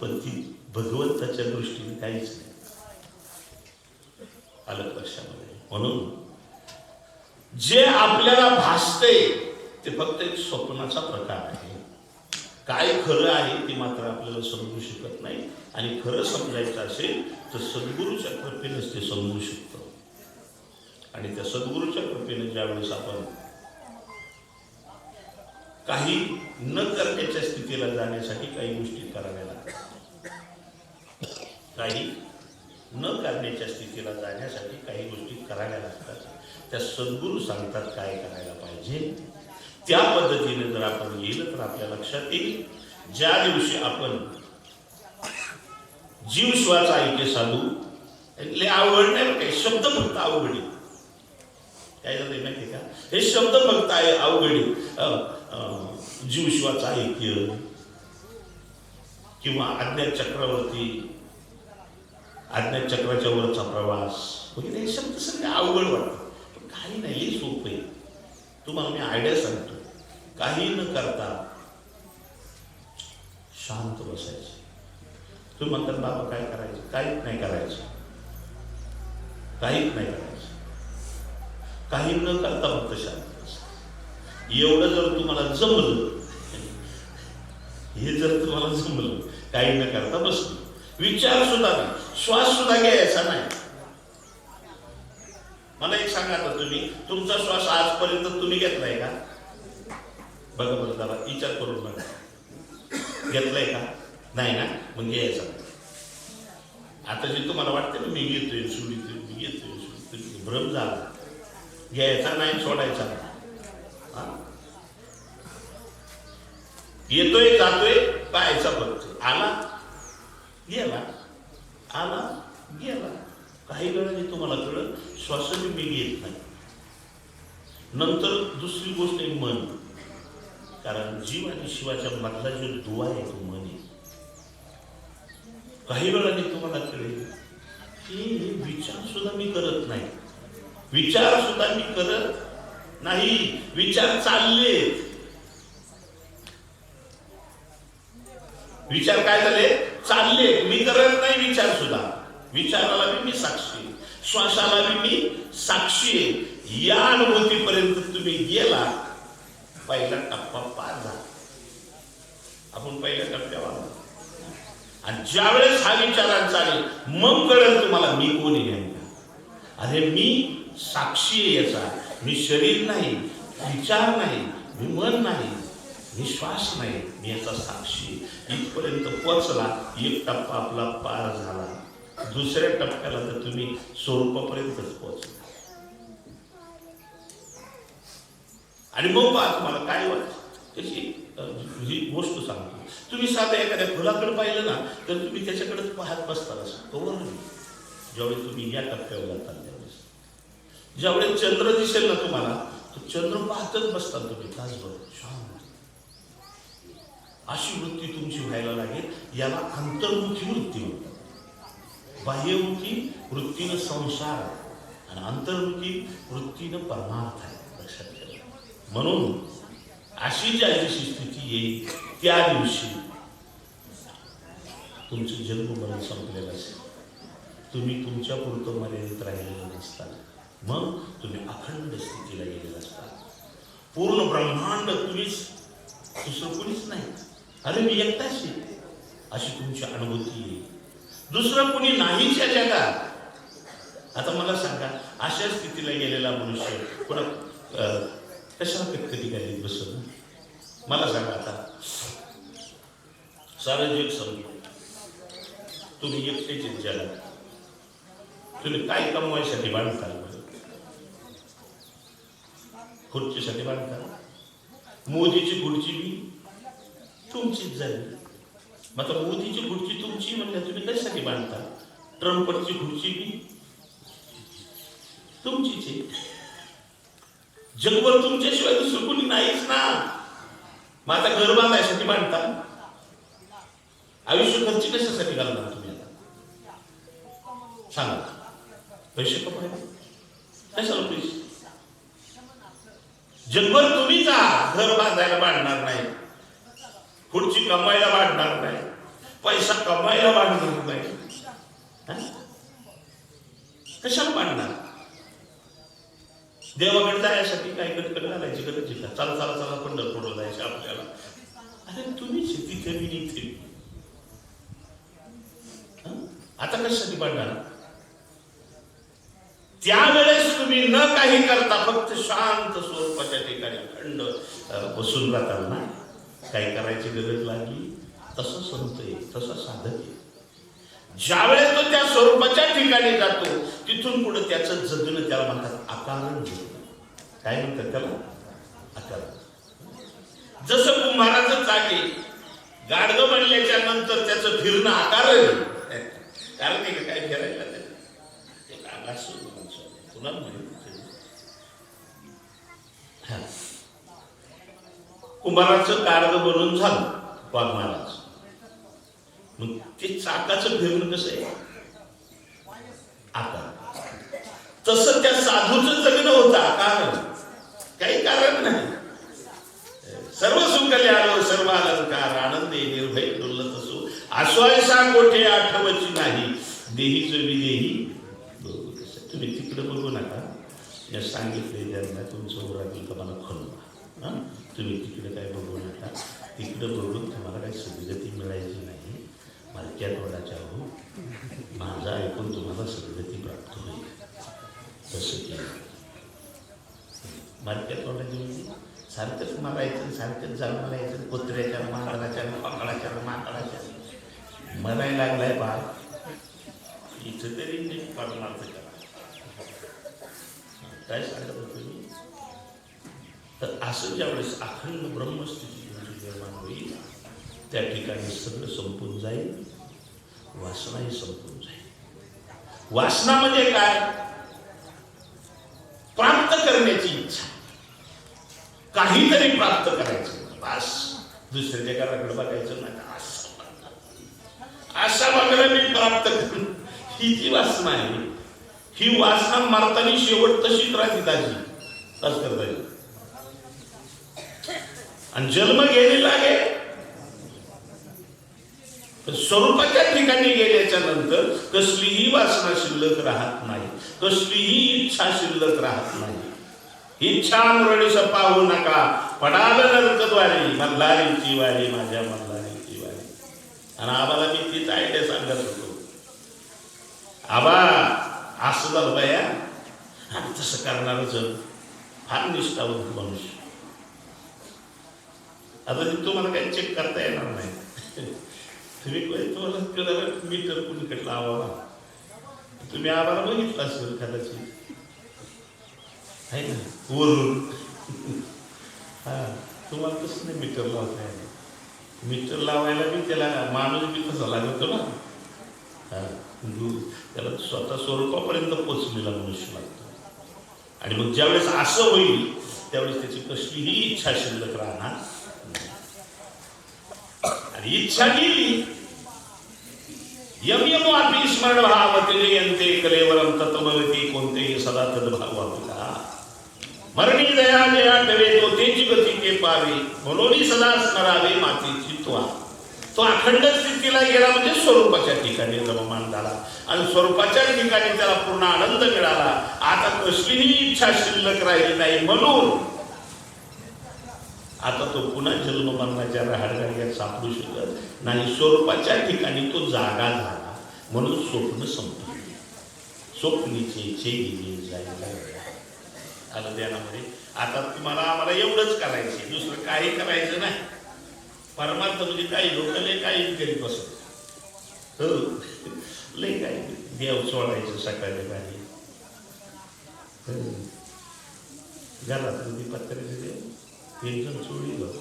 पण ती भगवंताच्या दृष्टीने काहीच नाही. आलं लक्षामध्ये म्हणून जे आपल्याला भासते ते फक्त एक स्वप्नाचा प्रकार आहे. काय खरं आहे ते मात्र आपल्याला समजू शकत नाही. आणि खरं समजायचं असेल तर सद्गुरूच्या कृपेनेच ते समजू शकतो. आणि त्या सद्गुरूच्या कृपेने ज्यावेळेस आपण काही न करण्याच्या स्थितीला जाण्यासाठी काही गोष्टी कराव्या लागतात. काही न करण्याच्या स्थितीला जाण्यासाठी काही गोष्टी कराव्या लागतात. त्या सद्गुरू सांगतात काय करायला पाहिजे. त्या पद्धतीने जर आपण गेलं तर आपल्या लक्षात येईल. ज्या दिवशी आपण जीव श्वाचा ऐके साधू लय आवड नाही काही शब्द फक्त अवघड आहे. काय झालं माहिती का? हे शब्द फक्त आहे अवघडी जीवशिवाचा ऐक्य किंवा अज्ञात चक्रावरती आज्ञाचक्राच्या वरचा प्रवास. वगैरे हे शब्द सगळे अवघड वाटतात. पण काही नाही हे सोपं आहे. तुम्हाला मी आयडिया सांगतो. काही न करता शांत बसायचं. तुम्ही म्हणतात बाबा काय करायचं? काहीच नाही करायचं. काहीच नाही करायचं. काही न करता फक्त शांत बसायचं. एवढं जर तुम्हाला जमलं हे जर तुम्हाला जमलं काही न करता बसलं. विचार सुद्धा नाही. श्वास सुद्धा घ्यायचा नाही. मला एक सांगा ना तुम्ही तुमचा श्वास आजपर्यंत तुम्ही घेतलाय का? बघा बरं जरा विचार करून बघा. घेतलाय का? नाही ना? मग घ्यायचा. आता जे तुम्हाला वाटतं ना मी घेतोय सोडितोय मी घेतोय सोडितोय भ्रम झाला. घ्यायचा नाही सोडायचा नाही. हा? येतोय जातोय पाहायचा बघतोय आला? गेला. आला गेला. काही वेळाने तुम्हाला कळलं श्वासही मी घेत नाही. नंतर दुसरी गोष्ट आहे मन. कारण जीव आणि शिवाच्या मधला जो दुवा आहे तो मन आहे. काही वेळाने तुम्हाला कळेल की विचार सुद्धा मी करत नाही. विचार सुद्धा मी करत नाही. विचार चालले विचार काय झाले? चालले. मी करत नाही विचार सुद्धा. विचाराला बी मी साक्षी श्वासाला बी मी साक्षी आहे. या अनुभूतीपर्यंत तुम्ही गेला पहिला टप्पा पार झाला. आपण पहिल्या टप्प्यावर आलो. आणि ज्यावेळेस हा विचारांचा चालेल मग कळेल तुम्हाला मी कोण नेमका. अरे मी साक्षी आहे याचा. मी शरीर नाही विचार नाही मी मन नाही. विश्वास नाही मी याचा साक्षी. इथपर्यंत पोचला एक टप्पा आपला पार झाला. दुसऱ्या टप्प्याला तर तुम्ही स्वरूपापर्यंतच पोचला आणि मग पहा तुम्हाला काय वाटतं? त्याची ही गोष्ट सांगतो. तुम्ही साधं एखाद्या फुलाकडे पाहिलं ना तर तुम्ही त्याच्याकडेच पाहत बसताना असं नाही ज्यावेळेस तुम्ही या टप्प्यावर जाता त्यावेळेस. ज्यावेळेस चंद्र दिसेल ना तुम्हाला तो चंद्र पाहतच बसता तुम्ही तासभर शांत. अशी वृत्ती तुमची व्हायला लागेल याला अंतर्मुखी वृत्ती म्हणतात. बाह्यमुखी वृत्तीनं संसार आणि अंतर्मुखी वृत्तीनं परमार्थ आहे. लक्षात ठेवा. म्हणून अशी ज्या दिवशी स्थिती येईल त्या दिवशी तुमचं जन्ममरण संपलेलं असेल. तुम्ही तुमच्या पुरतं मर्यादित राहिलेलं नसता मग तुम्ही अखंड स्थितीला गेलेला असता पूर्ण ब्रह्मांड तुम्हीच दुसरं कुणीच नाही. अरे मी एकटाच आहे अशी तुमची अनुभूती आहे. दुसरं कुणी नाहीच या जगात. आता मला सांगा अशा स्थितीला गेलेला मनुष्य पुन्हा अं, कशाला कधी काही बसत मला सांगा आता. सारं जग समजू तुम्ही एकटेच आहेत तुम्ही काय कमवायसाठी बांधता खुर्चीसाठी बांधता मोदीची खुर्ची बी? तुमचीच झाली मात्र आता मोदीची खुर्ची तुमची म्हणजे तुम्ही कशासाठी बांधता? ट्रम्पची खुर्ची बी तुमचीच आहे. जगभर तुमच्याशिवाय दुसरं कोणी नाहीच ना. मग आता घर बांधायसाठी बांधता? आयुष्य खर्च कशासाठी घालणार तुम्ही आता? सांगा. पैसे कपडे कशाला पैसे? जगभर तुम्ही जा. घर बांधायला बांधणार नाही. खुर्ची कमवायला वाढणार नाही. पैसा कमायला वाढणार नाही. कशाला मांडणार देवाकडे जायसाठी काय कडकड घालायची गरज आहे का? चला चला चला पंढरपूरला जायचं आपल्याला. अरे तुम्ही शेती कमी इथे. आता कशासाठी बांधणार त्यावेळेस तुम्ही न काही करता फक्त शांत स्वरूपाच्या ठिकाणी खंड बसून राहताल ना? काही करायची गरज लागली तसं संत आहे तसं साधक आहे. ज्यावेळेस तो त्या स्वरूपाच्या ठिकाणी जातो तिथून पुढे त्याचं जगणं त्याला म्हणतात आकारण काय म्हणतात त्याला? आकारण जसं कुंभाराचं चाके गाडगं बनल्याच्या नंतर त्याचं फिरणं आकारण कारण नाही का काय फिरायला त्याला पुन्हा आकाश माणसं तुला माहिती हा. कुंभाराचं कार्ड बनून झालं वाघ महाराज मग ते चाकाचं फिरणं कसं आहे? आता तसं त्या साधूचं जगणं होतं कारण काही कारण नाही. सर्व सुखले आलो सर्व अलंकार आनंदे निर्भय दुर्लत असो. आश्वासा कोठे आठवची नाही. देहीच विदेही तुम्ही तिकडे बघू नका. या सांगितले त्यांना तुमचं उरातील का मला खणवा हां तुम्ही तिकडे काय बघू नका तिकडं बघून तुम्हाला काही सदगती मिळायची नाही. मालक्यात वडाच्या हो माझा ऐकून तुम्हाला सदगती प्राप्त होईल. तसं केलं मालक्यात वडाची म्हणजे सारखंच मरायचं सारखंच जन्माला यायचं कुत्र्याच्या माकडाच्या पाकडाच्या माकडाच्या मराय लागलाय बा इथं तरी नीट परमार्थ करा. काय सांगत होतो मी? असं ज्यावेळेस अखंड ब्रह्मस्थिती निर्माण होईल. त्या ठिकाणी सगळं संपून जाईल. वासनाही संपून जाईल. वासना म्हणजे काय? प्राप्त करण्याची इच्छा. काहीतरी प्राप्त करायचं. बस. दुसऱ्या जगाकडे बघायचं नाही असं अशा बघायला मी प्राप्त करून ही जी वासना आहे ही वासना मारताना शेवट तशीच राहते ताजी असं करता आणि जन्म गेलेला आहे. स्वरूपाच्या ठिकाणी गेल्याच्यानंतर कसलीही वासना शिल्लक राहत नाही. कसलीही इच्छा शिल्लक राहत नाही. इच्छा मुरळीस पाहू नका. पडाल नरकद्वारी मल्हारीची वारी माझ्या मल्हारीची वारी. आणि आबाला मी तीच आयडिया सांगत होतो. आबा असं झालं बाया. आणि तसं करणारच फार निष्ठावंत मनुष्य. आता तुम्हाला काही चेक करता येणार नाही. तुम्ही तुम्हाला कळलं मीटर कुणीकडे लावावा? तुम्ही आम्हाला बघितलं असेल कदाचित. आहे ना? वरून. हा तुम्हाला तसं नाही मीटर लावता येणार? मीटर लावायला बी त्याला माणूस बी कसा लागतो ना. हां त्याला स्वतः स्वरूपापर्यंत पोचलेला मनुष्य लागतो. आणि मग ज्यावेळेस असं होईल त्यावेळेस त्याची कसलीही इच्छा शिल्लक राहणार आणि इच्छा गेली. यम यम आपली स्मरण भावते यंते कलेवरम तत्ववती कोणतेही सदा तद्भाव आपला मरणी दया जे आठवे तो तेची गती के पावे म्हणून सदा स्मरावे मातीची त्वा. तो अखंड स्थितीला गेला म्हणजे स्वरूपाच्या ठिकाणी रममान झाला. आणि स्वरूपाच्या ठिकाणी त्याला पूर्ण आनंद मिळाला. आता कसलीही इच्छा शिल्लक राहिली नाही म्हणून आता तो पुन्हा जन्म मरणाच्या राहडगाड्यात सापडू शकत नाही. स्वरूपाच्या ठिकाणी तो जागा झाला. म्हणून स्वप्न संपलं. स्वप्नीचे चे गेले जायला आलं ध्यानामध्ये? आता तुम्हाला आम्हाला एवढंच करायचे दुसरं काही करायचं नाही. परमार्थ म्हणजे काही लोक लय काही करीत बसत हो. लय काही. देव सोडायचं सकाळी काही हो. घरात पत्र्याचे देव एक जण चोळीलं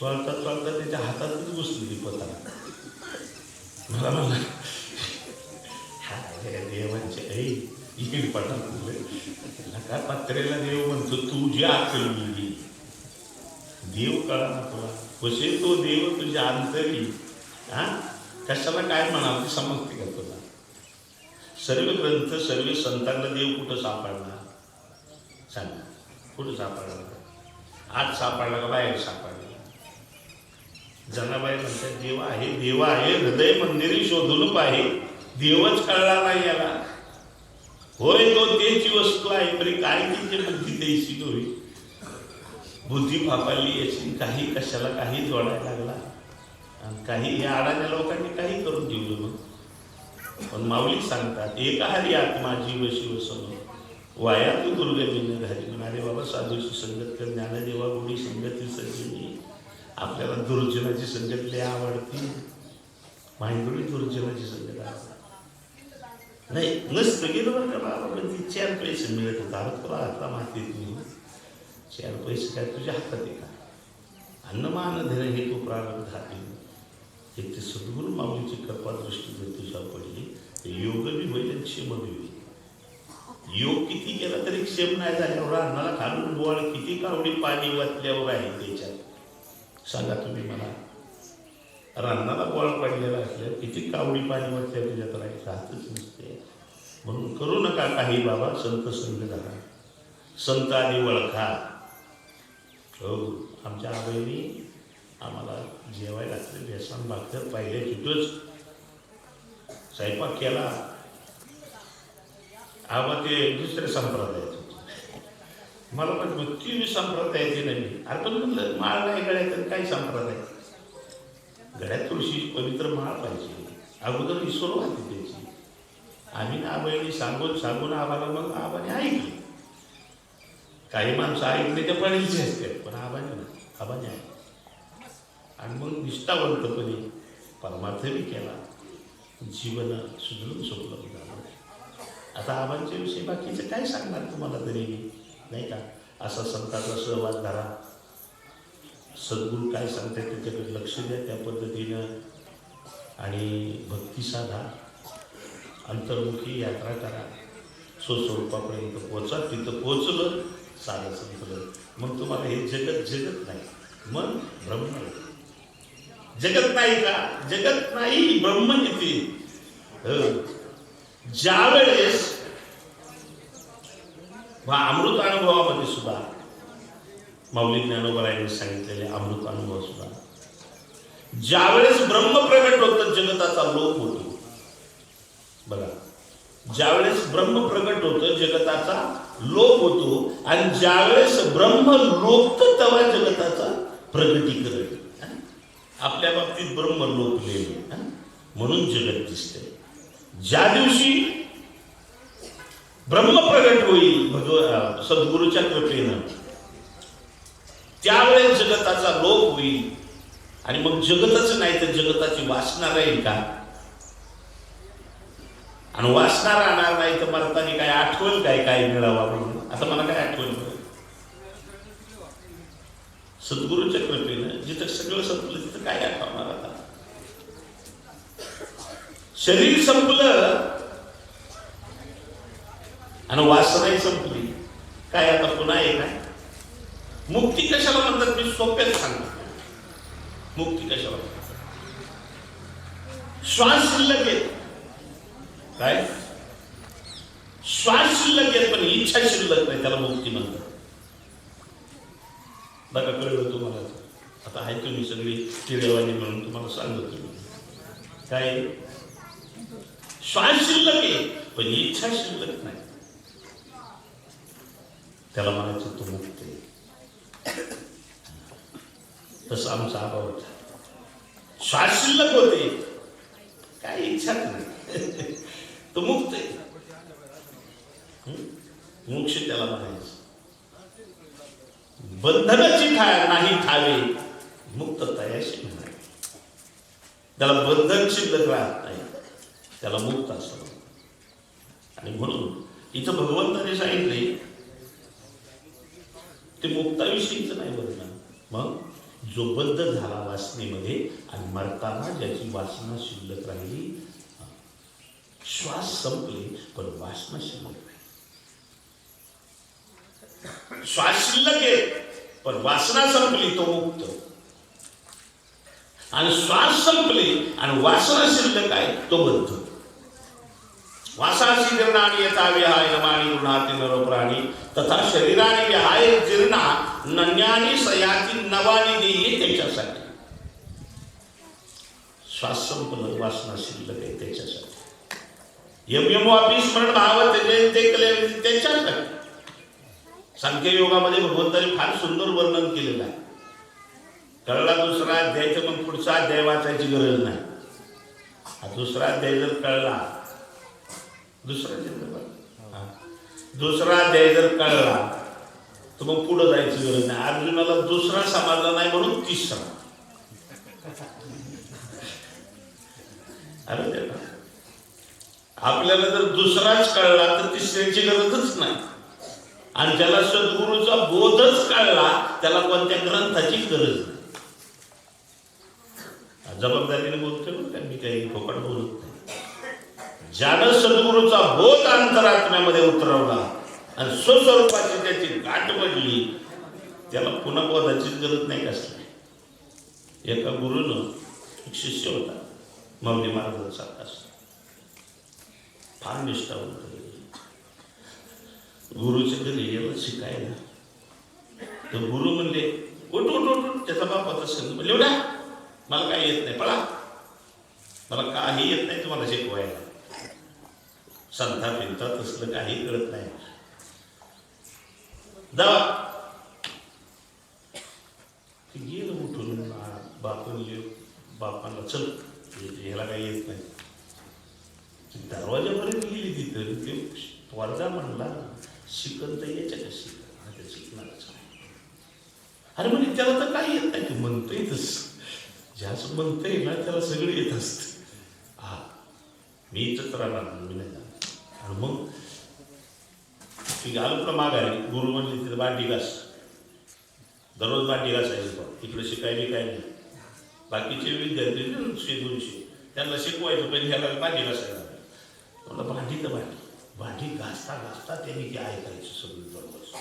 चोळता चोळता त्याच्या हातातच घुसली ती पता मला म्हणला हा देवांचे ऐ इकडे पटा का पत्र्याला देव म्हणतो तुझी अक्कल मुलगी. देव कळा ना तुला. कसे तो देव तुझ्या अंतरी. हा? कशाला काय म्हणाल ते समजते का तुला? सर्व ग्रंथ सर्व संतांना देव कुठं सापडला सांग. कुठं सापडला आत सापडला का बाहेर सापडला? जनाबाई म्हणतात देव आहे देव आहे हृदय मंदिरी शोधून पाहे. देवच कळला नाही याला. होय तो तेची वस्तू आहे तरी काय तिची बुद्धी द्यायची होई बुद्धी फापाली याची काही कशाला काही जोडायला लागला. आणि काही या आडाच्या लोकांनी काही करून ठेवलं मग. पण माऊली सांगतात एक हरी आत्मा जीव शिव सम वाया तू दुर्गतीने घाली म्हणाले बाबा साधूची संगत कर ज्ञानदेवा गोडी संगती सज्जनी आपल्याला दुर्जनाची संगत लय आवडते. माहिती दुर्जनाची संगत आवडते. नाही नसतं गेलं बरं का बाबा पण ती चार पैसे मिळत होता. तुला आता मातीत मी चार पैसे काय तुझ्या हातात आहे का? अन्नमान धन हे तू प्रारंभ हाती हे ते सद्गुरू माऊलीची कृपा दृष्टी जर तुझ्या पडली तर योग बी होईल आणि क्षेम बी होईल. योग किती केला तरी क्षेम नाही झाल्यावर अन्नाला खालून बोळ किती कावडी पाणी वाचल्यावर आहे त्याच्यात? सांगा तुम्ही मला. रानाला गोळ पडलेला असल्या किती कावडी पाणी वाचल्या त्याच्यात राहील राहतच नसते. म्हणून करू नका काही बाबा संत संग झाला. संत आणि वळखा. हो आमच्या आबाईने आम्हाला जेवायला घातले बेसन भाकर पाहिले तिथंच. स्वयंपाक केला. आबा ते दुसऱ्या संप्रदायात मला पण मग ती बी नाही. अरे पण म्हणलं माळ नाही गळ्यात काय संप्रदाय? गळ्यात तुळशी पवित्र माळ पाहिजे. अगोदर ईश्वर सुरुवात त्याची. आम्ही ना आबाईने सांगून सांगून आबाला मग आबाने ऐकले. काही माणसं ऐकले ते पडेलचे असते पण आबाने ना आबाने ऐकले. आणि मग निष्ठावंतपणे परमार्थ बी केला. जीवन सुधरून सोपलं. होता आता आबांच्या विषयी बाकीचं काय सांगणार तुम्हाला तरी मी? नाही का? असा संतांचा सहवास धरा. सद्गुरू काय सांगतात त्याच्याकडे लक्ष द्या त्या पद्धतीनं आणि भक्ती साधा. अंतर्मुखी यात्रा करा. स्वस्वरूपापर्यंत पोचा तिथं पोचलं साधं संपलं मग तुम्हाला हे जगत जगत नाही. मन ब्रह्म जगत नाही का? जगत नाही ब्रह्म येते ज्या वेळेस अमृत अनुभवामध्ये सुद्धा माऊली ज्ञानोबरायांनी सांगितलेले अमृत अनुभव सुद्धा ज्यावेळेस ब्रह्म प्रगट होतं जगताचा लोप होतो. बघा ज्यावेळेस ब्रह्म प्रगट होतं जगताचा लोप होतो आणि ज्यावेळेस ब्रह्म लोपत तेव्हा जगताचा प्रगतीकरण आपल्या बाबतीत ब्रह्म लोपलेले म्हणून जगत दिसते ज्या दिवशी ब्रह्म प्रगट होईल भगव सद्गुरूच्या कृपेनं त्यावेळेस जगताचा लोप होईल. आणि मग जगतच नाही तर जगताची वासना राहील का? आणि वासना राहणार नाही तर मरताना काय आठवण काय काय मिळावा म्हणून? आता मला काय आठवण सद्गुरूच्या कृपेनं जिथं सगळं संपलं तिथं काय आठवणार आता? शरीर संपलं आणि वासनाही संपली. काय आता पुन्हा एक आहे? मुक्ती कशाला म्हणतात? मी सोप्यात सांगतो. मुक्ती कशाला श्वास शिल्लक येत काय? श्वास शिल्लक येत पण इच्छा शिल्लक नाही त्याला मुक्ती म्हणतात. बघा कळलं तुम्हाला? आता आहे तुम्ही सगळी किडेवाणी म्हणून तुम्हाला सांगतो काय? श्वास शिल्लक आहे पण इच्छा शिल्लक नाही. त्याला म्हणायचं तो मुक्त आहे. तसं आमचा अभाव होता. श्वास शिल्लक होते. काय इच्छाच नाही. तो मुक्त आहे. मोक्ष त्याला म्हणायचं. बंधनाची ठा नाही ठावे मुक्त तयाशी म्हणाय त्याला बंधन शिल्लक राहत नाही. त्याला मुक्त असं आणि म्हणून इथं भगवंताने सांगितले ते मुक्ताविषयीच नाही बदलणार मग जो बद्ध झाला वासनेमध्ये आणि मरताना ज्याची वासना शिल्लक राहिली श्वास संपले पण वासना शिल्लक नाही. श्वास शिल्लक आहे पण वासना संपली तो मुक्त. आणि श्वास संपले आणि वासना शिल्लक आहे तो बद्ध. वासाशी जीर्णाने यथा विहाय नमानी गृहाती नरोप्राणी. तथा शरीराने विहाय जीर्णा नन्यानी सयाती नवानी देई त्याच्यासाठी. श्वास संपलं वासना शिल्लक आहे त्याच्यासाठी. यम यम ऑफिस भाव त्याचे ते कले म्हणजे त्याच्यासाठी. सांख्य योगामध्ये भगवंताने फार सुंदर वर्णन केलेलं आहे. कळला दुसरा अध्यायचं मग पुढचा अध्याय वाचायची गरज नाही. हा दुसरा अध्याय जर कळला दुसरा अध्याय दुसरा अध्याय जर कळला तर मग पुढं जायची गरज नाही. अर्जुनाला दुसरा समजला नाही म्हणून तिसरा. अरे आपल्याला जर दुसराच कळला तर तिसऱ्याची गरजच नाही. आणि ज्याला सद्गुरूचा बोधच कळला त्याला कोणत्या ग्रंथाची गरज नाही? जबाबदारीने बोलतोय मी काही फोकट बोलत नाही. ज्यानं सद्गुरूचा बोध अंतरात्म्यामध्ये उतरवला आणि स्वस्वरूपाची त्याची गाठ पडली त्याला पुन्हा बोधाची गरज नाही कसली. एका गुरुनं एक शिष्य होता मौली महाराजांचा असं फार निष्ठावंत गुरुच्या घरी गेलं शिकायला. तर गुरु म्हणले उठ उठ उठ त्याचा बापाचा होता म्हणले उठा मला काही येत नाही पळा. मला काही येत नाही तुम्हाला शिकवायला. संथा फिरता तसलं काही कळत नाही. जावा. ते गेलं उठून बापून बापांना चल ह्याला काही येत नाही. दरवाजापर्यंत गेली तिथं ते वर्गा म्हणला शिकल तर याच्या का शिकन? आता शिकणारच अरे म्हणजे त्याला तर काही येत नाही ते म्हणतोय ज्याचं ज्याच म्हणतंय ना त्याला सगळं येत असत. हा मी इथंच राहणार मी नाही आणि मग ती आलो पण माघारी गुरु म्हणजे तिथं बांडी घास. दररोज बांडी घासायची पण. इकडे शिकायली काय नाही. बाकीचे विद्यार्थी दोनशे दोनशे. त्यांना शिकवायचं पण ह्याला भांडी घासायला म्हणलं भांडी तर भांडी. भांडी घासता घासता त्यांनी ते ऐकायचं सगळं बरोबर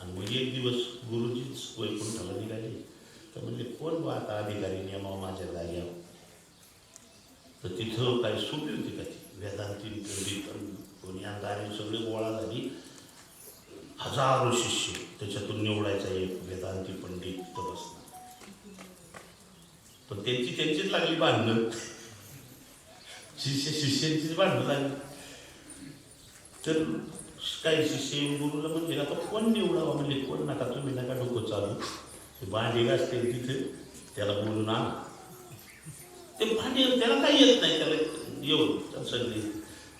आणि मग एक दिवस गुरुजीच वैकुंठाला निघाले? तर म्हणजे कोण बा आता अधिकारी नियमा माझ्या जाग्यावर? तर तिथं काही सुटली होती का ती? वेदांती पंडित पण कोणी अंगाने सगळे गोळा झाली. हजारो शिष्य त्याच्यातून निवडायचा एक वेदांती पंडित तो बसला. पण त्यांची त्यांचीच लागली भांडणं. शिष्य शिष्यांचीच भांडणं लागली तर काही शिष्य येऊन गुरुला म्हणजे आता कोण निवडावा? म्हणजे कोण नका? तुम्ही नका डोकं चालू. ते भांडी घासते तिथे. त्याला बोलून आण ते भांडे त्याला काही येत नाही. त्याला येऊन सगळी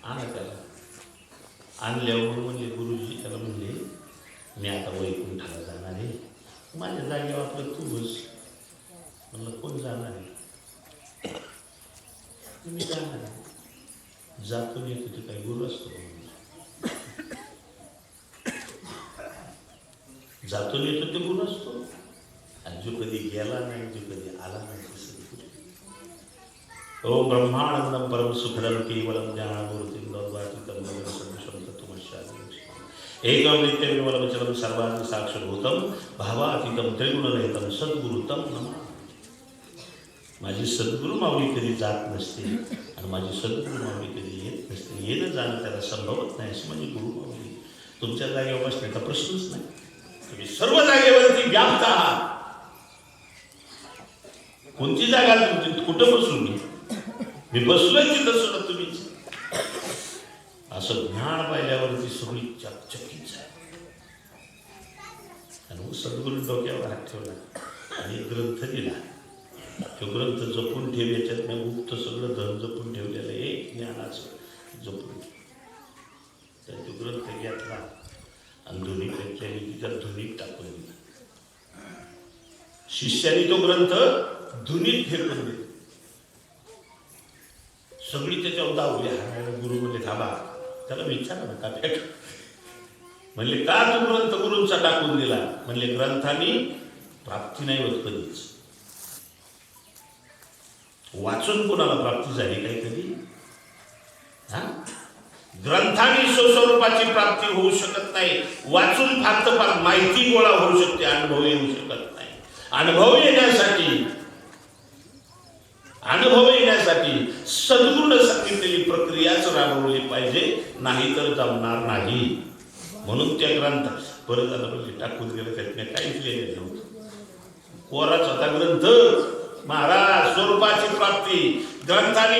आणा त्याला आणल्यावर म्हणजे म्हणले गुरुजी त्याला म्हणले मी आता वैकुंठाला जाणार आहे. माझ्या जागेवर आपलं तू बस. म्हणलं कोण जाणार आहे? मी जाणार आहे. जातो मी तिथे काही गुरु असतो. जातो येतो ते गुण असतो. आणि जो कधी गेला नाही जो कधी आला नाही तसं ओम ब्रह्मानंदम परम सुखदम केवलम ज्ञानमूर्तिं दौर्वाचितं भगवन् सर्वशं तत्त्वमस्यामि एकं नित्यविमलमचलं सर्वाणि साक्षरभूतं भावातीतं त्रिगुणरहितं सद्गुरुतं नमः माझी सद्गुरु माऊली कधी जात नसते आणि माझी सद्गुरु माऊली कधी येत नसते येणं जाणं त्याला संभवत नाही अशी माझी गुरु माऊली तुमच्या जागेवर बसण्याचा प्रश्नच नाही. तुम्ही सर्व जागेवरती व्याप्त आहात. कोणती जागा तुमची? कुठं बसून घेत मी बसलोय की सुद्धा तुम्हीच. असं ज्ञान पाहिल्यावरती सगळी चकचकीच आहे. आणि सद्गुरू डोक्यावर हात ठेवला. आणि ग्रंथ दिला तो ग्रंथ जपून ठेव याच्यात मी गुप्त सगळं धन जपून ठेवलेलं आहे. ज्ञानाचं जपून तर तो ग्रंथ घेतला. आणि दोन्ही पैकी तिच्या धुनीत टाकून दिला. शिष्याने तो ग्रंथ धुनीत फेकून दिला. सगळी त्याच्यावर दावली हाणायला गुरु म्हणले थांबा. त्याला विचारा ना का भेट म्हणले का तू ग्रंथ गुरूंचा टाकून दिला? म्हणले ग्रंथाने प्राप्ती नाही होत कधीच. वाचून कोणाला प्राप्ती झाली काही कधी? हा? ग्रंथाने स्वस्वरूपाची प्राप्ती होऊ शकत नाही. वाचून फक्त फार माहिती गोळा होऊ शकते अनुभव येऊ शकत नाही. अनुभव येण्यासाठी अनुभव येण्यासाठी सद्गुण सांगितलेली प्रक्रियाच राबवली पाहिजे नाही तर जमणार नाही. म्हणून त्या ग्रंथ परत आता म्हणजे टाकून गेलं त्यात काहीच लिहिलेलं नव्हतं कोराच होता ग्रंथ. महाराज स्वरूपाची प्राप्ती. ग्रंथाने